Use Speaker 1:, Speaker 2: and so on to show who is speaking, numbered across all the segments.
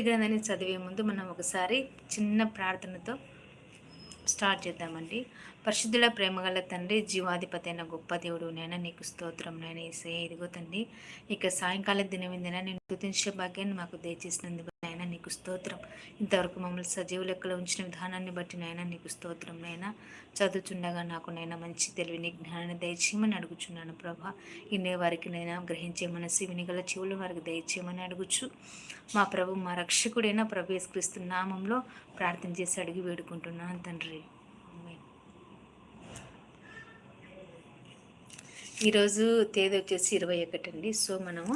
Speaker 1: గ్రంథాన్ని చదివే ముందు మనం ఒకసారి చిన్న ప్రార్థనతో స్టార్ట్ చేద్దామండి. పరిశుద్ధుల ప్రేమగల తండ్రి జీవాధిపతి అయిన గొప్ప దేవుడు నైనా నీకు స్తోత్రం నేను ఇసే ఇదిగో తండ్రి ఇక సాయంకాల దినవిందిన నేను గుర్తించే భాగ్యాన్ని మాకు దయచేసినందుకు నీకు స్తోత్రం. ఇంతవరకు మమ్మల్ని సజీవ లెక్కలో ఉంచిన విధానాన్ని బట్టి నాయన నీకు స్తోత్రం నైనా చదువుచుండగా నాకు నైనా మంచి తెలివిని జ్ఞానాన్ని దయచేయమని అడుగుచున్నాను ప్రభా. ఇన్నే వారికి నైనా గ్రహించే మనసి వినిగల చెవులు వారికి దయచేయమని అడుగుచు. మా ప్రభు మా రక్షకుడైన ప్రభు యేసుక్రీస్తు నామంలో ప్రార్థన చేసి అడిగి వేడుకుంటున్నాను తండ్రి. ఈరోజు తేదీ వచ్చేసి ఇరవై ఒకటి అండి. సో మనము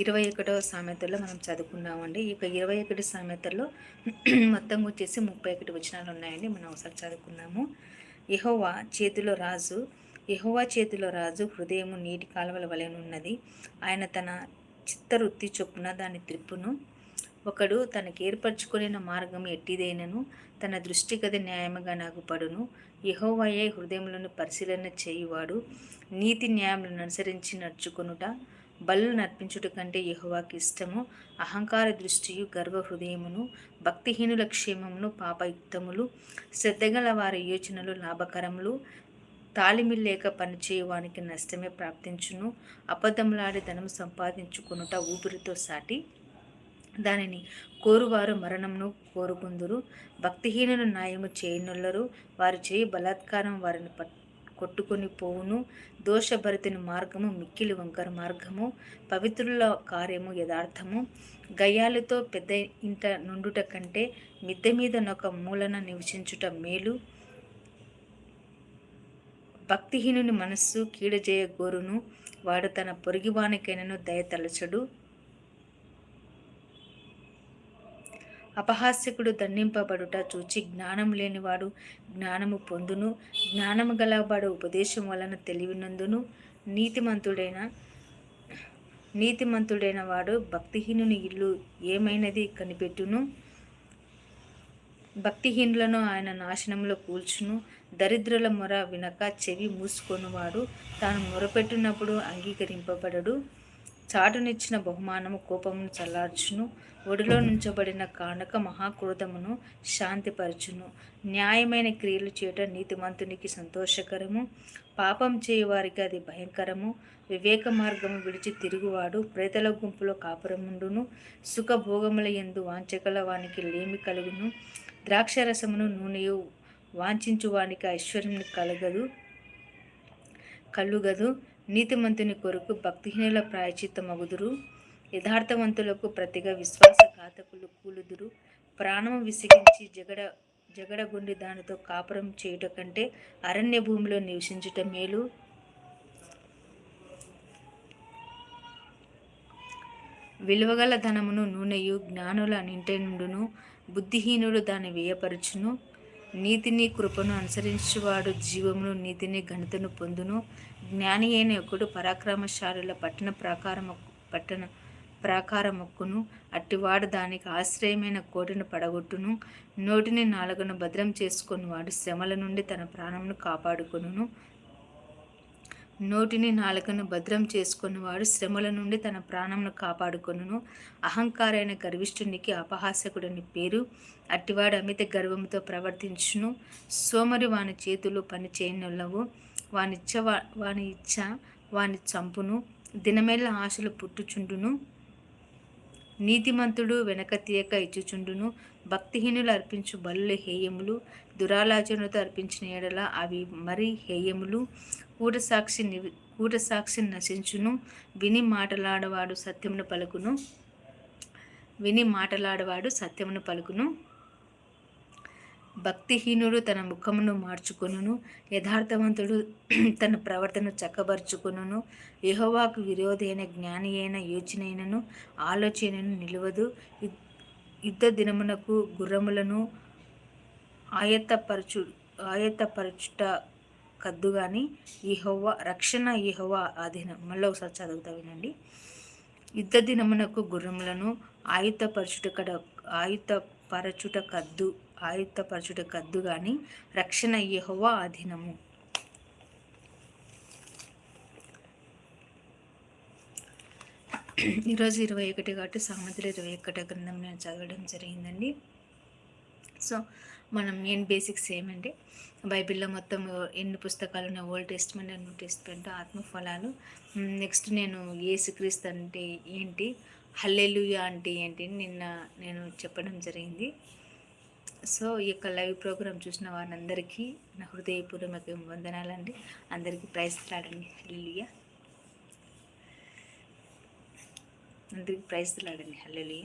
Speaker 1: ఇరవై ఒకటో సామెతలో మనం చదువుకున్నామండి. ఇక ఇరవై ఒకటి సామెతల్లో మొత్తం వచ్చేసి ముప్పై ఒకటి వచనాలు ఉన్నాయండి. మనం ఒకసారి చదువుకున్నాము యహోవా చేతిలో రాజు యహోవా చేతిలో రాజు హృదయము నీటి కాలువల వలెనున్నది ఆయన తన చిత్తవృత్తి చొప్పున దాని త్రిప్పును ఒకడు తనకు ఏర్పరచుకునే మార్గం ఎట్టిదైనను తన దృష్టి గది న్యాయముగా నాకు పడును. యహోవయే హృదయములను పరిశీలన చేయువాడు నీతి న్యాయములను అనుసరించి నడుచుకొనుట బలు నర్పించుట కంటే యహోవాకి ఇష్టము. అహంకార దృష్టియు గర్వ హృదయమును భక్తిహీనుల క్షేమమును పాపయుక్తములు శ్రద్ధగల వారి యోచనలు లాభకరములు. తాళిమిల్లేక పనిచేయవానికి నష్టమే ప్రాప్తించును. అబద్ధములాడి ధనం సంపాదించుకొనుట ఊపిరితో సాటి దానిని కోరువారు మరణమును కోరుకుందురు. భక్తిహీనులు న్యాయము చేయనుల్లరు. వారు చేయి బలాత్కారం వారిని పట్ కొట్టుకొని పోవును. దోషభరితుని మార్గము మిక్కిలి వంకర మార్గము. పవిత్రుల కార్యము యథార్థము. గయ్యాలతో పెద్ద ఇంట నుండుట కంటే మిద్దె మీద నొక మూలన నివసించుట మేలు. భక్తిహీనుని మనస్సు కీడజేయ గోరును వాడు తన పొరిగివానికైనను దయతలచడు. అపహాస్యకుడు దండింపబడుట చూచి జ్ఞానం లేనివాడు జ్ఞానము పొందును. జ్ఞానము గలవాడు ఉపదేశం వలన తెలివినందును. నీతిమంతుడైన నీతిమంతుడైన వాడు భక్తిహీనుని ఇల్లు ఏమైనది కనిపెట్టును. భక్తిహీనులను ఆయన నాశనంలో కూల్చును. దరిద్రుల మొర వినక చెవి మూసుకొనువాడు. తాను మొరపెట్టినప్పుడు అంగీకరింపబడడు. చాటునిచ్చిన బహుమానము కోపమును చల్లార్చును. ఒడిలో నుంచబడిన కానక మహాక్రోధమును శాంతిపరచును. న్యాయమైన క్రియలు చేయట నీతిమంతునికి సంతోషకరము. పాపం చేయు వారికి అది భయంకరము. వివేక మార్గము విడిచి తిరుగువాడు ప్రేతల గుంపులో కాపురముండును. సుఖభోగముల ఎందు వాంచగల వానికి లేమి కలుగును. ద్రాక్షరసమును నూనెయు వాంఛించు వానికి ఐశ్వర్యం కలగదు కలుగదు నీతిమంతుని కొరకు భక్తిహీనుల ప్రాయచిత్తమగుదురు యథార్థవంతులకు ప్రతిగా విశ్వాసఘాతకులు కూలుదురు. ప్రాణము విసిగించి జగడ జగడగుండి దానితో కాపురం చేయుట కంటే అరణ్య భూమిలో నివసించుట మేలు. విలువగల ధనమును నూనెయు జ్ఞానుల నింటే నుండును బుద్ధిహీనుడు దాన్ని వ్యయపరచును నీతిని కృపను అనుసరించువాడు జీవమును నీతిని ఘనతను పొందును. జ్ఞాని అయిన ఒకడు పరాక్రమశాలుల పట్టణ ప్రాకారము పట్టణ ప్రాకారముక్కును. అట్టివాడు దానికి ఆశ్రయమైన కోటను పడగొట్టును. నోటిని నాలుగును భద్రం చేసుకొని వాడు శ్రమల నుండి తన ప్రాణమును కాపాడుకును నోటిని నాలుకను భద్రం చేసుకున్నవాడు శ్రమల నుండి తన ప్రాణమును కాపాడుకొనును. అహంకారైన గర్విష్ఠునికి అపహాసకుడని పేరు. అట్టివాడు అమిత గర్వంతో ప్రవర్తించును. సోమరి వాని చేతులు పని చేయనుల్లవు. వానిచ్చ వాని ఇచ్చ వాని చంపును. దినమెల్ల ఆశలు పుట్టుచుండును. నీతిమంతుడు వెనక తీయక ఇచ్చుచుండును. భక్తిహీనులు అర్పించు బలుల హేయములు దురాలోచనతో అర్పించిన ఎడల అవి మరి హేయములు. కూటసాక్షి నివి కూటసాక్షిని నశించును విని మాటలాడవాడు సత్యమును పలుకును. విని మాటలాడవాడు సత్యమును పలుకును. భక్తిహీనుడు తన ముఖమును మార్చుకొనును యథార్థవంతుడు తన ప్రవర్తన చక్కబరుచుకొనును. యహోవాకు విరోధైన జ్ఞాని అయిన యోచనైనను ఆలోచనను నిలవదు. యుద్ధ దినమునకు గుర్రములను ఆయత్తపరచు ఆయత్తపరచుట కద్దు కానీ యెహోవా రక్షణ యెహోవా ఆధీనం. మళ్ళీ ఒకసారి చదువుతా వినండి. యుద్ధ దినమునకు గుర్రములను ఆయుధపరచుట కడ ఆయుధపరచుట కద్దు ఆయుధపరచుట కద్దు కానీ రక్షణ యెహోవా అధీనము ఈరోజు ఇరవై ఒకటి కాబట్టి సామెతలు ఇరవై ఒకటో గ్రంథం నేను చదవడం జరిగిందండి. సో మనం మెయిన్ బేసిక్స్ ఏమంటే బైబిల్లో మొత్తం ఎన్ని పుస్తకాలు ఉన్నాయి? ఓల్డ్ టెస్ట్మెంట్ న్యూ టెస్ట్మెంట్ ఆత్మఫలాలు. నెక్స్ట్ నేను ఏసుక్రీస్తు అంటే ఏంటి? హల్లెలుయ అంటే ఏంటి? నిన్న నేను చెప్పడం జరిగింది. సో ఈ యొక్క లైవ్ ప్రోగ్రామ్ చూసిన వారందరికీ నా హృదయపూర్వక వందనాలండి. అందరికీ ప్రైజ్ లాడండి హల్లెలుయ. అందరికీ ప్రైజ్లాడండి లాడండి